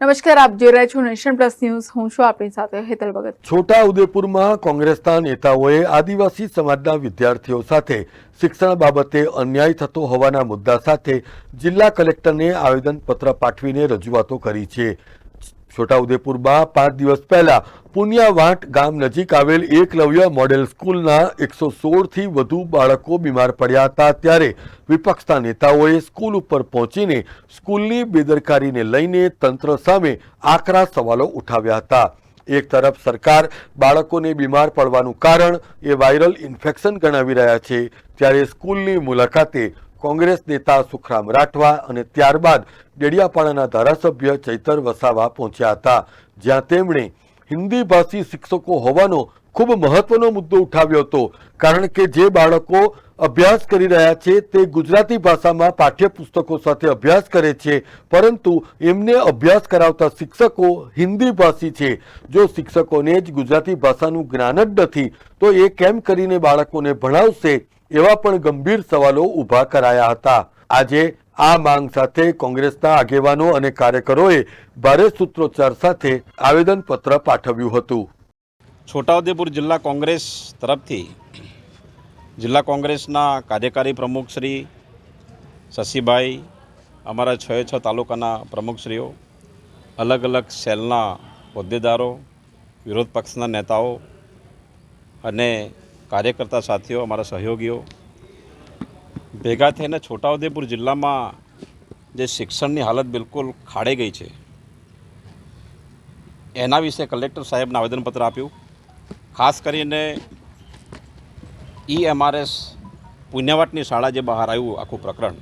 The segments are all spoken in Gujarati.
નમસ્કાર, આપ જોઈ રહ્યા છો નેશન પ્લસ ન્યૂઝ. હું છું આપની સાથે હેતલ ભગત. છોટા ઉદેપુરમાં કોંગ્રેસના નેતાઓએ આદિવાસી સમાજના વિદ્યાર્થીઓ સાથે શિક્ષણ બાબતે અન્યાય થતો હોવાના મુદ્દા સાથે જિલ્લા કલેક્ટરને આવેદનપત્ર પાઠવીને રજૂઆતો કરી છે. છોટાઉદેપુરમાં પાંચ દિવસ પહેલા પુનિયાવાંટ ગામ નજીક આવેલ એકલવ્ય મોડેલ સ્કૂલના એકસો સોળથી વધુ બાળકો બીમાર પડ્યા હતા ત્યારે વિપક્ષના નેતાઓએ સ્કૂલ ઉપર પહોંચીને સ્કૂલની બેદરકારીને લઈને તંત્ર સામે આકરા સવાલો ઉઠાવ્યા હતા. એક તરફ સરકાર બાળકોને બીમાર પડવાનું કારણ એ વાયરલ ઇન્ફેક્શન ગણાવી રહ્યા છે, ત્યારે સ્કૂલની મુલાકાતે કોંગ્રેસ નેતા સુખરામ રાઠવા અને ત્યારબાદ ડેડિયાપાડાના ધારાસભ્ય ચૈતર વસાવા પહોંચ્યા હતા, જ્યાં તેમણે હિન્દી ભાષી શિક્ષકો હોવાનો ખૂબ મહત્વનો મુદ્દો ઉઠાવ્યો હતો. કારણ કે જે બાળકો અભ્યાસ કરી રહ્યા છે, તે ગુજરાતી ભાષામાં પાઠ્યપુસ્તકો સાથે અભ્યાસ કરે છે, પરંતુ એમને અભ્યાસ કરાવતા શિક્ષકો હિન્દી ભાષી છે. જો શિક્ષકોને જ ગુજરાતી ભાષાનું જ્ઞાન જ નથી, તો એ કેમ કરીને બાળકોને ભણાવશે? એવા પણ ગંભીર સવાલો ઊભા કરાયા હતા. આજે આ માંગ સાથે કોંગ્રેસના આગેવાનો અને કાર્યકરોએ ભારે સૂત્રોચ્ચાર સાથે આવેદનપત્ર પાઠવ્યું હતું. છોટાઉદેપુર જિલ્લા કોંગ્રેસ તરફથી જિલ્લા કોંગ્રેસના કાર્યકારી પ્રમુખ શ્રી શશીભાઈ, અમારા છ છ તાલુકાના પ્રમુખશ્રીઓ અલગ અલગ સેલના હોદ્દેદારો, વિરોધ પક્ષના નેતાઓ અને કાર્યકર્તા સાથીઓ, અમારા સહયોગીઓ, ભેગા થઈને છોટાઉદેપુર જિલ્લામાં જે શિક્ષણની હાલત બિલકુલ ખાડે ગઈ છે, એના વિશે કલેક્ટર સાહેબને આવેદનપત્ર આપ્યું. ખાસ કરીને ઈએમઆરએસ પુણ્યવાટની શાળા જે બહાર આવ્યું, આખું પ્રકરણ,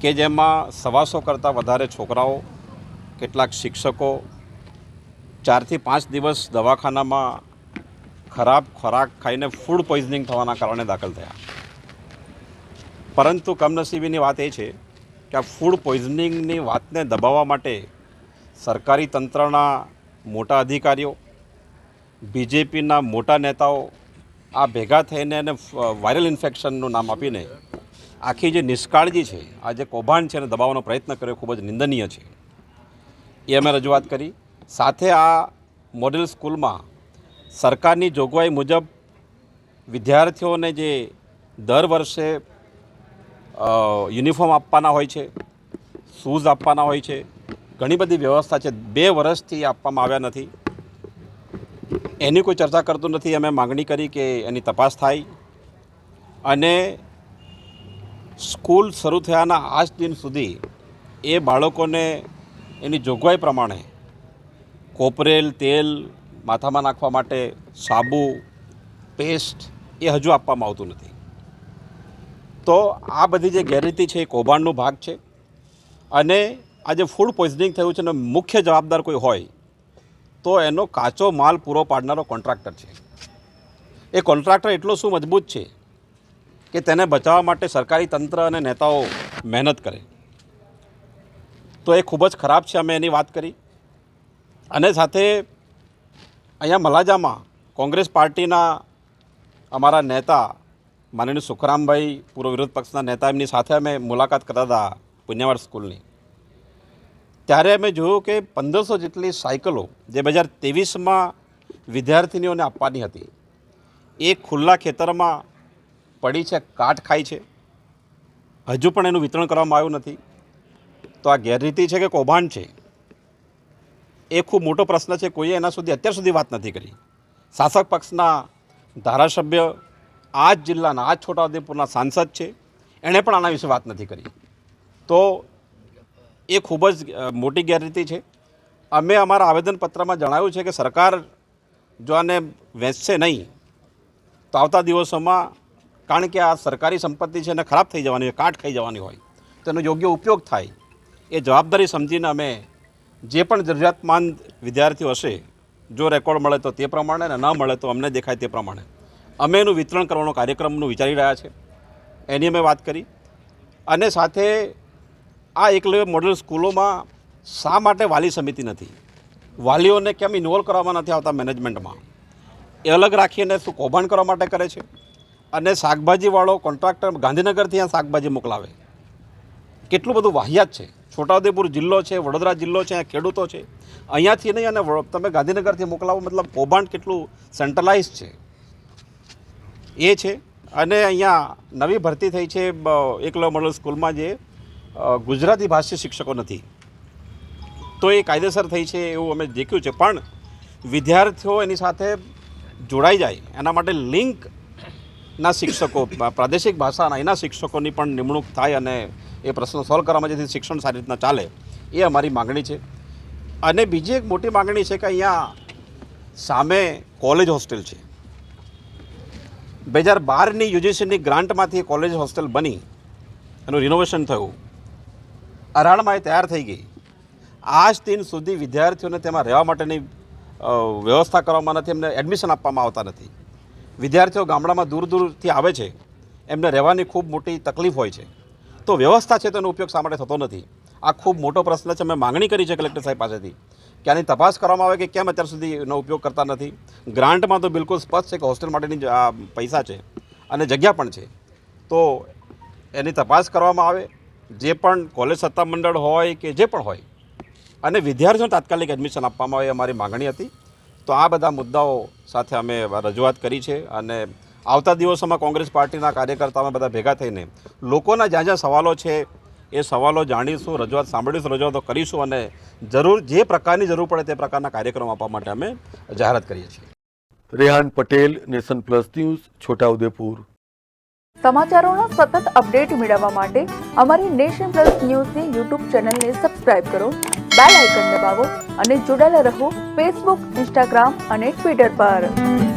કે જેમાં સવાસો કરતાં વધારે છોકરાઓ, કેટલાક શિક્ષકો, ચારથી પાંચ દિવસ દવાખાનામાં ખરાબ ખોરાક ખાઈને ફૂડ પોઈઝનિંગ થવાના કારણે દાખલ થયા. પરંતુ કમનસીબીની વાત એ છે કે આ ફૂડ પોઈઝનિંગની વાતને દબાવવા માટે સરકારી તંત્રના મોટા અધિકારીઓ, બીજેપીના મોટા નેતાઓ આ ભેગા થઈને એને વાયરલ ઇન્ફેક્શનનું નામ આપીને આખી જે નિષ્કાળજી છે, આ જે કૌભાંડ છે એને દબાવવાનો પ્રયત્ન કર્યો ખૂબ જ નિંદનીય છે. એ અમે રજૂઆત કરી. સાથે આ મોડેલ સ્કૂલમાં સરકારની જોગવાઈ મુજબ વિદ્યાર્થીઓને જે દર વર્ષે યુનિફોર્મ આપવાના હોય છે, શૂઝ આપવાના હોય છે, ઘણી બધી વ્યવસ્થા છે, બે વર્ષથી આપવામાં આવ્યા નથી. એની કોઈ ચર્ચા કરતું નથી. અમે માગણી કરી કે એની તપાસ થાય. અને સ્કૂલ શરૂ થયાના આજ દિન સુધી એ બાળકોને એની જોગવાઈ પ્રમાણે કોપરેલ, તેલ માથામાં નાખવા માટે સાબુ, પેસ્ટ એ હજુ આપવામાં આવતું નથી. તો આ બધી જે ગેરરીતિ છે એ કૌભાંડનો ભાગ છે અને આ જે ફૂડ પોઈઝનિંગ થયું છે એનો મુખ્ય જવાબદાર કોઈ હોય તો એનો કાચો માલ પૂરો પાડનારો કોન્ટ્રાક્ટર છે. એ કોન્ટ્રાક્ટર એટલો શું મજબૂત છે કે તેને બચાવવા માટે સરકારી તંત્ર અને નેતાઓ મહેનત કરે. તો એ ખૂબ જ ખરાબ છે, અમે એની વાત કરી. અને સાથે અહીંયા મલાજામાં કોંગ્રેસ પાર્ટીના અમારા નેતા માનનીય સુખરામભાઈ, પૂર્વ વિરોધ પક્ષના નેતા એમની સાથે અમે મુલાકાત કરતા હતા પુણ્યવાડ સ્કૂલની. ત્યારે અમે જોયું કે પંદરસો જેટલી સાયકલો જે બે હજાર ત્રેવીસમાં વિદ્યાર્થીનીઓને આપવાની હતી, એ ખુલ્લા ખેતરમાં પડી છે, કાટ ખાઈ છે. હજુ પણ એનું વિતરણ કરવામાં આવ્યું નથી. તો આ ગેરરીતિ છે કે કૌભાંડ છે? એ ખૂબ મોટો પ્રશ્ન છે, કોઈએ એના સુધી અત્યાર સુધી વાત નથી કરી. શાસક પક્ષના ધારાસભ્ય આ જ જિલ્લાના, આ જ છોટાઉદેપુરના સાંસદ છે, એણે પણ આના વિશે વાત નથી કરી. તો એ ખૂબ જ મોટી ગેરરીતિ છે. અમે અમારા આવેદનપત્રમાં જણાવ્યું છે કે સરકાર જો આને વેચશે નહીં, તો આવતા દિવસોમાં કારણ કે આ સરકારી સંપત્તિ છે, એને ખરાબ થઈ જવાની હોય, કાટ ખાઈ જવાની હોય, તો એનો યોગ્ય ઉપયોગ થાય. એ જવાબદારી સમજીને અમે જે પણ જરૂરિયાતમંદ વિદ્યાર્થીઓ હશે, જો રેકોર્ડ મળે તો તે પ્રમાણે અને ન મળે તો અમને દેખાય તે પ્રમાણે. અમે એનું વિતરણ કરવાનો કાર્યક્રમનું વિચારી રહ્યા છે. એની અમે વાત કરી. અને સાથે આ એકલવ્ય મોડલ સ્કૂલોમાં શા માટે વાલી સમિતિ નથી? વાલીઓને કેમ ઇન્વોલ્વ કરવામાં નથી આવતા મેનેજમેન્ટમાં એ અલગ રાખીને શું કૌભાંડ કરવા માટે કરે છે? અને શાકભાજીવાળો કોન્ટ્રાક્ટર ગાંધીનગરથી આ શાકભાજી મોકલાવે. કેટલું બધું વાહિયાત છે? છોટાઉદેપુર જિલ્લો છે, વડોદરા જિલ્લો છે અહીંયા ખેડૂતો છે. અહીંયાથી નહીં અને તમે ગાંધીનગરથી મોકલાવો, મતલબ કૌભાંડ કેટલું સેન્ટ્રલાઇઝ છે? એ છે. અને અહીંયા નવી ભરતી થઈ છે એકલો મોડલ સ્કૂલમાં જે ગુજરાતી ભાષી શિક્ષકો નથી. તો એ કાયદેસર થઈ છે એવું અમે દેખ્યું છે. પણ વિદ્યાર્થીઓ એની સાથે જોડાઈ જાય. એના માટે લિંકના શિક્ષકો, પ્રાદેશિક ભાષાના એના શિક્ષકોની પણ નિમણૂક થાય અને એ પ્રશ્નો સોલ્વ કરવામાં જેથી શિક્ષણ સારી રીતના ચાલે, એ અમારી માગણી છે. અને બીજી એક મોટી માગણી છે કે અહીંયા સામે કોલેજ હોસ્ટેલ છે. બે હજાર બારની યુજીસીની ગ્રાન્ટમાંથી કોલેજ હોસ્ટેલ બની એનું રિનોવેશન થયું. અરાળમાં એ તૈયાર થઈ ગઈ. આજ દિન સુધી વિદ્યાર્થીઓને તેમાં રહેવા માટેની વ્યવસ્થા કરવામાં નથી, એમને એડમિશન આપવામાં આવતા નથી. વિદ્યાર્થીઓ ગામડામાં દૂર દૂરથી આવે છે. એમને રહેવાની ખૂબ મોટી તકલીફ હોય છે. તો વ્યવસ્થા છે તેનો ઉપયોગ શા માટે થતો નથી? આ ખૂબ મોટો પ્રશ્ન છે, મેં માંગણી કરી છે કલેક્ટર સાહેબ પાસેથી. કે આની તપાસ કરવામાં આવે કે કેમ અત્યાર સુધી એનો ઉપયોગ કરતા નથી? ગ્રાન્ટમાં તો બિલકુલ સ્પષ્ટ છે કે હોસ્ટેલ માટેની આ પૈસા છે અને જગ્યા પણ છે. તો એની તપાસ કરવામાં આવે. જે પણ કોલેજ સત્તામંડળ હોય કે જે પણ હોય. અને વિદ્યાર્થીઓને તાત્કાલિક એડમિશન આપવામાં આવે અમારી માગણી હતી. તો આ બધા મુદ્દાઓ સાથે અમે રજૂઆત કરી છે અને આવતા દિવસોમાં કોંગ્રેસ પાર્ટીના કાર્યકર્તાઓમાં અમે બધા ભેગા થઈને લોકોના જ્યાં જ્યાં સવાલો છે એ સવાલો જાણીશું રજૂઆત સાંભળીશું રજૂઆતો કરીશું અને જરૂર જે પ્રકારની જરૂર પડે તે પ્રકારના કાર્યક્રમ આપવા માટે અમે જાહેરાત કરીએ છીએ. Rehan Patel nation plus news Chhotaudepur. સમાચારોનો સતત અપડેટ મેળવવા માટે અમારી નેશન પ્લસ ન્યૂઝની યુટ્યુબ ચેનલને સબસ્ક્રાઇબ કરો બેલ આઇકન દબાવો અને જોડાયેલા રહો ફેસબુક ઇન્સ્ટાગ્રામ અને ટ્વિટર પર.